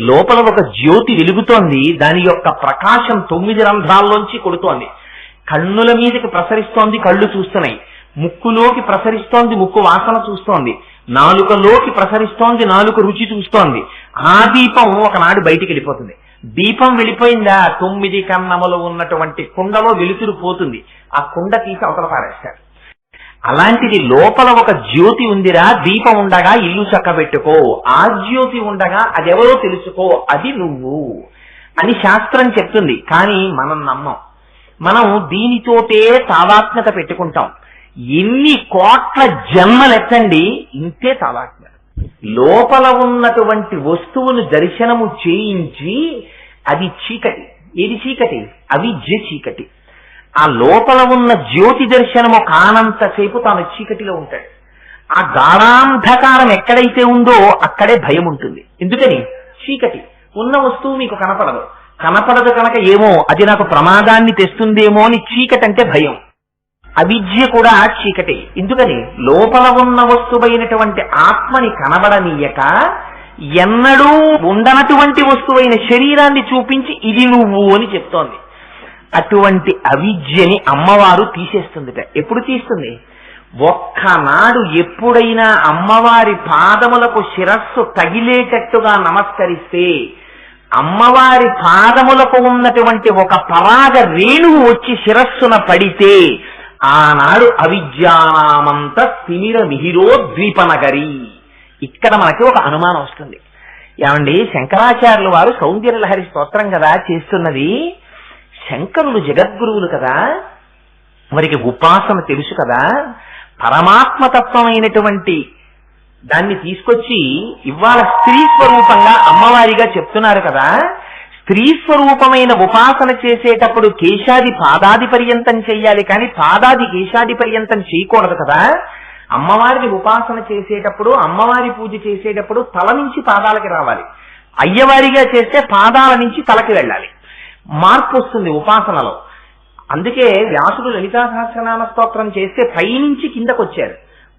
లోపల ఒక జ్యోతి వెలుగుతోంది. దాని యొక్క ప్రకాశం తొమ్మిది రంధ్రాల్లోంచి కొడుతోంది. కన్నుల మీదకి ప్రసరిస్తోంది కళ్ళు చూస్తున్నాయి. ముక్కులోకి ప్రసరిస్తోంది ముక్కు వాసన చూస్తోంది. నాలుకలోకి ప్రసరిస్తోంది నాలుక రుచి చూస్తోంది. ఆ దీపం ఒకనాడు బయటికి వెళ్ళిపోతుంది. దీపం వెళ్ళిపోయిందా? తొమ్మిది కన్నములు ఉన్నటువంటి కుండలో వెలుతురు పోతుంది. ఆ కుండ తీసి అవతల పారేస్తారు. అలాంటిది లోపల ఒక జ్యోతి ఉందిరా దీపం ఉండగా ఇల్లు చక్కబెట్టుకో. ఆ జ్యోతి ఉండగా అదెవరో తెలుసుకో అది నువ్వు అని శాస్త్రం చెప్తుంది. కానీ మనం నమ్మం. మనం దీనితోటే తాదాత్మ్యత పెట్టుకుంటాం. ఎన్ని కోట్ల జన్మలెత్తండి ఇంతే తాదాత్మ్యత లోపల ఉన్నటువంటి వస్తువును దర్శనము చేయించి అది చీకటి. ఏది చీకటి? అవిద్య చీకటి. ఆ లోపల ఉన్న జ్యోతి దర్శనము కానంతసేపు తాను చీకటిలో ఉంటాడు. ఆ గాఢాంధకారం ఎక్కడైతే ఉందో అక్కడే భయం ఉంటుంది. ఎందుకని? చీకటి. ఉన్న వస్తువు మీకు కనపడదు. కనపడదు కనుక ఏమో అది నాకు ప్రమాదాన్ని తెస్తుందేమో అని చీకటి అంటే భయం. అవిద్య కూడా చీకటి. ఎందుకని? లోపల ఉన్న వస్తువైనటువంటి ఆత్మని కనబడనీయక ఎన్నడూ ఉండనటువంటి వస్తువైన శరీరాన్ని చూపించి ఇది నువ్వు అని చెప్తోంది. అటువంటి అవిద్యని అమ్మవారు తీసేస్తుందిట. ఎప్పుడు తీస్తుంది? ఒక్కనాడు ఎప్పుడైనా అమ్మవారి పాదములకు శిరస్సు తగిలేటట్టుగా నమస్కరిస్తే అమ్మవారి పాదములకు ఉన్నటువంటి ఒక పరాగ రేణువు వచ్చి శిరస్సున పడితే ఆనాడు అవిద్యానామంత స్థిమిర మిహిరోద్వీపనగరి ఇక్కడ మనకి ఒక అనుమానం వస్తుంది. ఏమండి? శంకరాచార్యులు వారు సౌందర్యలహరి స్తోత్రం కదా చేస్తున్నది. శంకరులు జగద్గురువులు కదా? వారికి ఉపాసన తెలుసు కదా? పరమాత్మతత్వమైనటువంటి దాన్ని తీసుకొచ్చి ఇవాళ స్త్రీ స్వరూపంగా అమ్మవారిగా చెప్తున్నారు కదా? స్త్రీ స్వరూపమైన ఉపాసన చేసేటప్పుడు కేశాది పాదాది పర్యంతం చెయ్యాలి కానీ పాదాది కేశాది పర్యంతం చేయకూడదు కదా? అమ్మవారిని ఉపాసన చేసేటప్పుడు అమ్మవారి పూజ చేసేటప్పుడు తల నుంచి పాదాలకి రావాలి. అయ్యవారిగా చేస్తే పాదాల నుంచి తలకి వెళ్ళాలి. మార్పు వస్తుంది ఉపాసనలో. అందుకే వ్యాసుడు లలితా సహస్రనామ స్తోత్రం చేస్తే పైనుంచి కిందకు వచ్చారు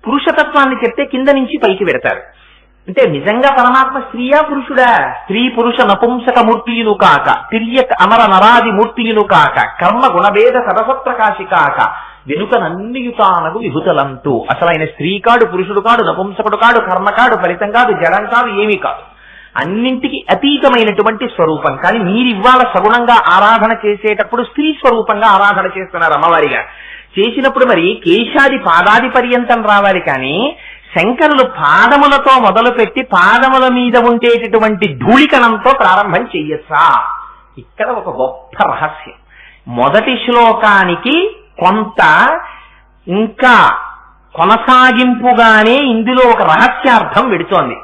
పురుషతత్వాన్ని చెప్తే కింద నుంచి పైకి పెడతారు. అంటే నిజంగా పరమాత్మ స్త్రీయా పురుషుడా? స్త్రీ పురుష నపుంసక మూర్తియులు కాక తిర్యక్ అమర నరాది మూర్తియులు కాక కర్మ గుణభేద సరసప్రకాశి కాక వెనుక నన్నియుతానగు విభుతలంతు అసలైన స్త్రీ కాడు పురుషుడు కాడు నపుంసకుడు కాడు కర్మ కాడు ఫలితం కాదు జడం కాదు ఏమీ కాదు. అన్నింటికి అతీతమైనటువంటి స్వరూపం. కానీ మీరు ఇవాళ సగుణంగా ఆరాధన చేసేటప్పుడు స్త్రీ స్వరూపంగా ఆరాధన చేస్తున్నారు అమ్మవారిగా. చేసినప్పుడు మరి కేశాది పాదాది పర్యంతం రావాలి కానీ శంకరులు పాదములతో మొదలుపెట్టి పాదముల మీద ఉండేటటువంటి ధూళికణంతో ప్రారంభం చెయ్యొచ్చా? ఇక్కడ ఒక గొప్ప రహస్యం. మొదటి శ్లోకానికి కొంత ఇంకా కొనసాగింపుగానే ఇందులో ఒక రహస్యార్థం విడుతోంది.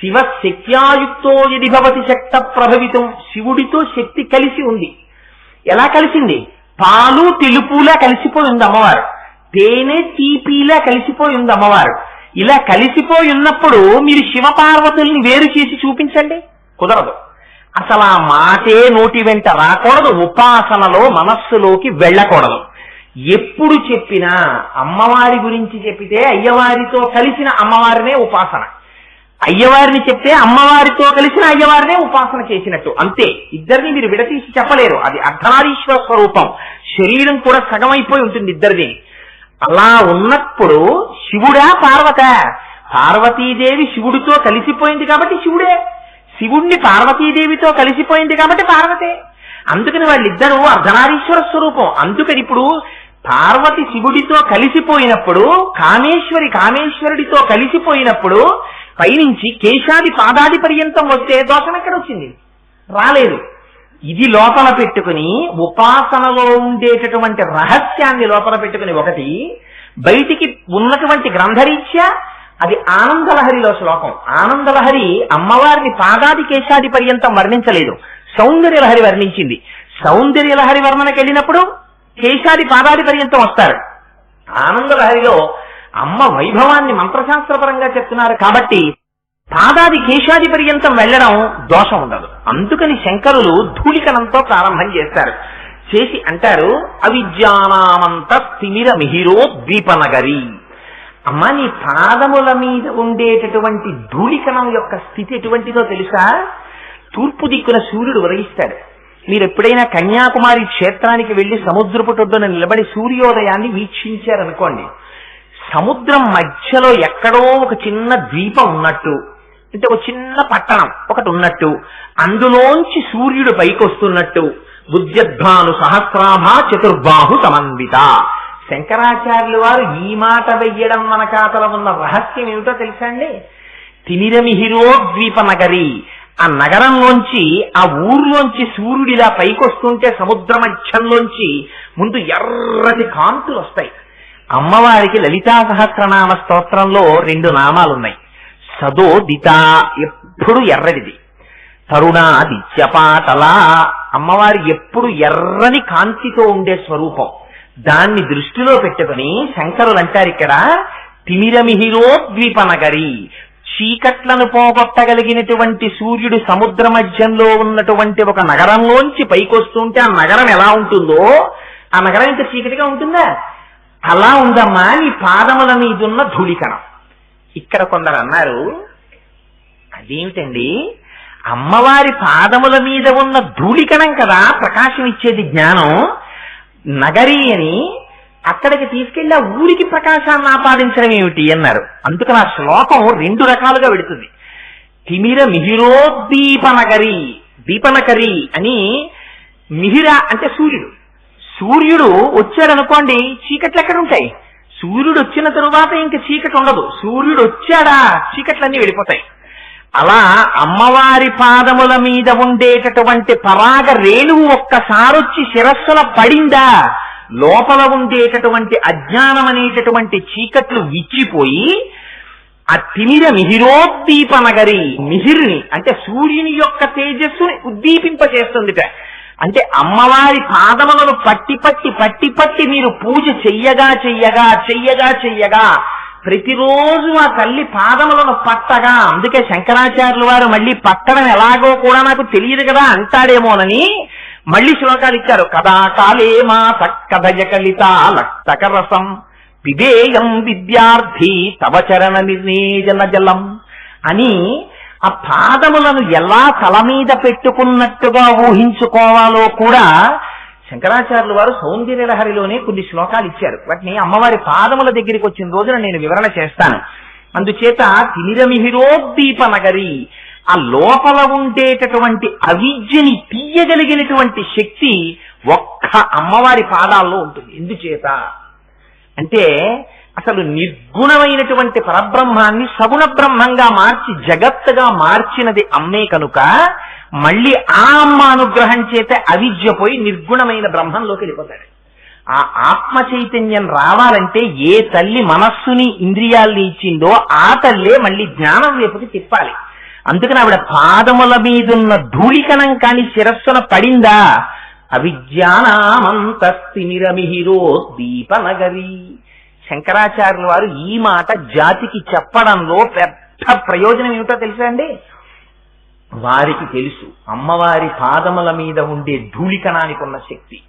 శివ శక్త్యాయుక్తో యది భవతి శక్త ప్రభవితం శివుడితో శక్తి కలిసి ఉంది. ఎలా కలిసింది? పాలు తెలుపులా కలిసిపోయి ఉంది అమ్మవారు. తేనె తీపిలా కలిసిపోయి ఉంది అమ్మవారు. ఇలా కలిసిపోయి ఉన్నప్పుడు మీరు శివపార్వతుల్ని వేరు చేసి చూపించండి. కుదరదు. అసలు ఆ మాటే నోటి వెంట రాకూడదు. ఉపాసనలో మనస్సులోకి వెళ్ళకూడదు. ఎప్పుడు చెప్పినా అమ్మవారి గురించి చెప్పితే అయ్యవారితో కలిసిన అమ్మవారినే ఉపాసన. అయ్యవారిని చెప్తే అమ్మవారితో కలిసిన అయ్యవారినే ఉపాసన చేసినట్టు. అంతే. ఇద్దరిని మీరు విడతీసి చెప్పలేరు. అది అర్ధనారీశ్వర స్వరూపం శరీరం కూడా సగమైపోయి అయిపోయి ఉంటుంది ఇద్దరిది. అలా ఉన్నప్పుడు శివుడా పార్వత. పార్వతీదేవి శివుడితో కలిసిపోయింది కాబట్టి శివుడే. శివుణ్ణి పార్వతీదేవితో కలిసిపోయింది కాబట్టి పార్వతే. అందుకని వాళ్ళిద్దరూ అర్ధనారీశ్వర స్వరూపం అందుకని ఇప్పుడు పార్వతి శివుడితో కలిసిపోయినప్పుడు కామేశ్వరి కామేశ్వరుడితో కలిసిపోయినప్పుడు పైనుంచి కేశాది పాదాది పర్యంతం వస్తే దోషం ఎక్కడ వచ్చింది రాలేదు. ఇది లోపల పెట్టుకుని ఉపాసనలో ఉండేటటువంటి రహస్యాన్ని లోపల పెట్టుకుని ఒకటి బయటికి ఉన్నటువంటి గ్రంథరీత్యా అది ఆనందలహరిలో శ్లోకం. ఆనందలహరి అమ్మవారిని పాదాది కేశాది పర్యంతం వర్ణించలేదు సౌందర్యలహరి వర్ణించింది. సౌందర్యలహరి వర్ణనకెళ్ళినప్పుడు కేశాది పాదాది పర్యంతం వస్తారు. ఆనందలహరిలో అమ్మ వైభవాన్ని మంత్రశాస్త్రపరంగా చెప్తున్నారు కాబట్టి పాదాది కేశాది పర్యంతం వెళ్ళడం దోషం ఉండదు. అందుకని శంకరులు ధూళికణంతో ప్రారంభం చేస్తారు. చేసి అంటారు అవిద్యానామంత స్థిమిర మిహిరో ద్వీపనగరి. అమ్మ నీ పాదముల మీద ఉండేటటువంటి ధూళికణం యొక్క స్థితి ఎటువంటిదో తెలుసా? తూర్పు దిక్కున సూర్యుడు ఉదయిస్తాడు. మీరు ఎప్పుడైనా కన్యాకుమారి క్షేత్రానికి వెళ్ళి సముద్రపు టొడ్డున నిలబడి సూర్యోదయాన్ని వీక్షించారనుకోండి. సముద్రం మధ్యలో ఎక్కడో ఒక చిన్న ద్వీపం ఉన్నట్టు అంటే ఒక చిన్న పట్టణం ఒకటి ఉన్నట్టు అందులోంచి సూర్యుడు పైకొస్తున్నట్టు బుద్ధ్యధ్వాను సహస్రాభ చతుర్బాహు సమన్విత. శంకరాచార్యుల వారు ఈ మాట వెయ్యడం మన కాతల ఉన్న రహస్యం ఏమిటో తెలుసా అండి? తిమిరమిహిరో ద్వీప నగరి ఆ నగరంలోంచి ఆ ఊర్లోంచి సూర్యుడిలా పైకొస్తుంటే సముద్ర మధ్యంలోంచి ముందు ఎర్రటి కాంతులు వస్తాయి. అమ్మవారికి లలితా సహస్రనామ స్తోత్రంలో రెండు నామాలున్నాయి. సదో దిత ఎప్పుడు ఎర్రడిది తరుణాదిత్యపాటలా అమ్మవారి ఎప్పుడు ఎర్రని కాంతితో ఉండే స్వరూపం. దాన్ని దృష్టిలో పెట్టుకుని శంకరులు అంటారు ఇక్కడ తిమిరమిహిరో ద్వీపనగరి చీకట్లను పోగొట్టగలిగినటువంటి సూర్యుడు సముద్ర మధ్యంలో ఉన్నటువంటి ఒక నగరంలోంచి పైకొస్తుంటే ఆ నగరం ఎలా ఉంటుందో ఆ నగరం ఇంత చీకటిగా ఉంటుందా? అలా ఉందమ్మా నీ పాదముల మీదున్న ధూళికణం. ఇక్కడ కొందరు అన్నారు అదేమిటండి? అమ్మవారి పాదముల మీద ఉన్న ధూళికణం కదా ప్రకాశం ఇచ్చేది జ్ఞానం. నగరి అని అక్కడికి తీసుకెళ్ళి ఆ ఊరికి ప్రకాశాన్ని ఆపాదించడం ఏమిటి అన్నారు. అందుకని ఆ శ్లోకం రెండు రకాలుగా పెడుతుంది తిమిర మిహిరోద్దీపనగరి దీపనకరి అని మిహిర అంటే సూర్యుడు. సూర్యుడు వచ్చాడనుకోండి చీకట్లు ఎక్కడ ఉంటాయి? సూర్యుడు వచ్చిన తరువాత ఇంక చీకటి ఉండదు. సూర్యుడు వచ్చాడా చీకట్లన్నీ వెళ్ళిపోతాయి. అలా అమ్మవారి పాదముల మీద ఉండేటటువంటి పరాగ రేణువు ఒక్కసారొచ్చి శిరస్సుల పడిందా లోపల ఉండేటటువంటి అజ్ఞానం అనేటటువంటి చీకట్లు విచ్చిపోయి ఆ తిమిర మిహిరోద్దీప నగరి మిహిర్ని అంటే సూర్యుని యొక్క తేజస్సుని ఉద్దీపింపచేస్తుందిట. అంటే అమ్మవారి పాదములను పట్టి పట్టి పట్టి పట్టి మీరు పూజ చెయ్యగా చెయ్యగా చెయ్యగా చెయ్యగా ప్రతిరోజు ఆ తల్లి పాదములను పట్టగా. అందుకే శంకరాచార్యుల వారు మళ్ళీ పట్టడం ఎలాగో కూడా నాకు తెలియదు కదా అంటాడేమోనని మళ్ళీ శ్లోకాలు ఇచ్చారు. కదా కాలే మా సక్కదయ కలిత లక్తకరసం పిబేయం విద్యార్థి తవ చరణ నిర్ణేజన జలం. అని ఆ పాదములను ఎలా తల మీద పెట్టుకున్నట్టుగా ఊహించుకోవాలో కూడా శంకరాచార్యులు వారు సౌందర్యలహరిలోనే కొన్ని శ్లోకాలు ఇచ్చారు. వాటిని అమ్మవారి పాదముల దగ్గరికి వచ్చిన రోజున నేను వివరణ చేస్తాను. అందుచేత తిమిరమిహిరోద్దీప నగరి ఆ లోపల ఉండేటటువంటి అవిద్యని తీయగలిగినటువంటి శక్తి ఒక్క అమ్మవారి పాదాల్లో ఉంటుంది. ఎందుచేత? అంటే అసలు నిర్గుణమైనటువంటి పరబ్రహ్మాన్ని సగుణ బ్రహ్మంగా మార్చి జగత్తుగా మార్చినది అమ్మే కనుక మళ్ళీ ఆ అమ్మ అనుగ్రహం చేత అవిద్య పోయి నిర్గుణమైన బ్రహ్మంలోకి వెళ్ళిపోతాడు. ఆ ఆత్మ చైతన్యం రావాలంటే ఏ తల్లి మనస్సుని ఇంద్రియాల్ని ఇచ్చిందో ఆ తల్లే మళ్ళీ జ్ఞానం వైపుకి తిప్పాలి. అందుకని ఆవిడ పాదముల మీదున్న ధూళికణం కాని శిరస్సున పడిందా? అవిజ్ఞానామంతస్తిమిరమిహిరో దీపనగరి. శంకరాచార్యుల వారు ఈ మాట జాతికి చెప్పడంలో పెద్ద ప్రయోజనం ఏమిటో తెలుసా అండి? వారికి తెలుసు అమ్మవారి పాదముల మీద ఉండే ధూళికణానికి ఉన్న శక్తి.